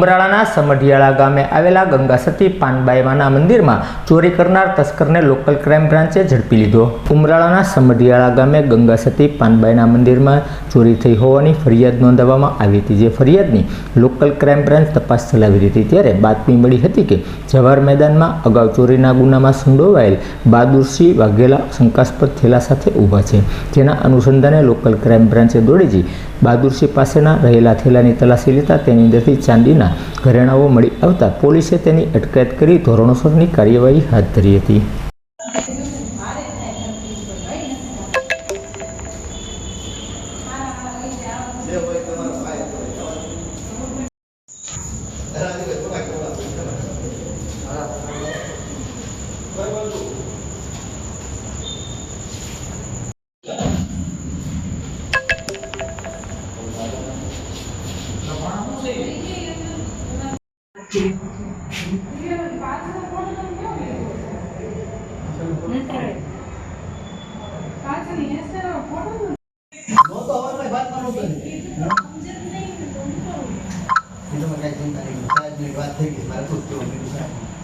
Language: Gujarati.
ઉમરાળાના સમઢિયાળા ગામે આવેલા ગંગાસતી પાનબાઈવાના મંદિરમાં ચોરી કરનાર તસ્કરને લોકલ ક્રાઇમ બ્રાન્ચે ઝડપી લીધો. ઉમરાળાના સમઢિયાળા ગામે ગંગા સતી પાનબાઈના મંદિરમાં ચોરી થઈ હોવાની ફરિયાદ નોંધાવવામાં આવી હતી, જે ફરિયાદની લોકલ ક્રાઇમ બ્રાન્ચ તપાસ ચલાવી હતી. ત્યારે બાતમી મળી હતી કે જવાહર મેદાનમાં અગાઉ ચોરીના ગુનામાં સંડોવાયેલ બહાદુરસિંહ વાઘેલા શંકાસ્પદ થેલા સાથે ઊભા છે. જેના અનુસંધાને લોકલ ક્રાઇમ બ્રાન્ચે દોડી જઈ બહાદુરસિંહ પાસેના રહેલા થેલાની તલાશી લેતા તેની અંદરથી ચાંદીના ઘરેણાઓ મળી આવતા પોલીસે તેની અટકાયત કરી ધોરણોસરની કાર્યવાહી હાથ ધરી હતી. વાત થઈ ગઈ. મારે નહીં.